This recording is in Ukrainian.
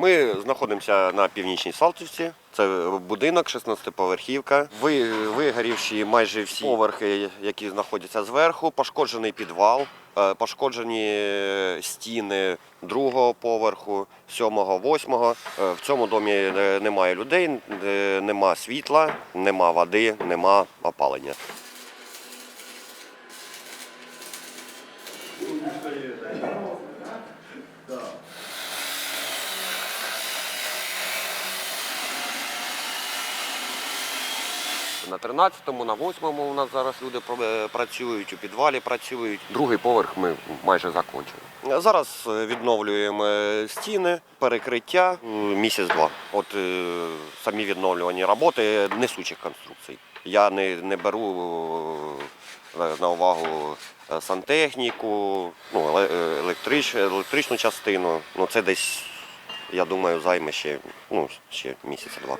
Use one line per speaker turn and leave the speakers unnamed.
Ми знаходимося на північній Салтівці. Це будинок, 16-поверхівка. Ви, вигорівші майже всі поверхи, які знаходяться зверху, пошкоджений підвал, е, пошкоджені стіни другого поверху, сьомого, восьмого. Е, В цьому домі е, немає людей, е, нема світла, нема води, нема опалення. На 13-му, на 8-му у нас зараз люди працюють, у підвалі працюють. Другий поверх ми майже закінчили. Зараз е, відновлюємо е, стіни, перекриття е, місяць-два. От е, самі відновлювані роботи несучих конструкцій. Я не, не беру е, на увагу е, сантехніку, ну, е, електрич, електричну частину. Ну, це десь, я думаю, займе ще, ну, ще місяця-два.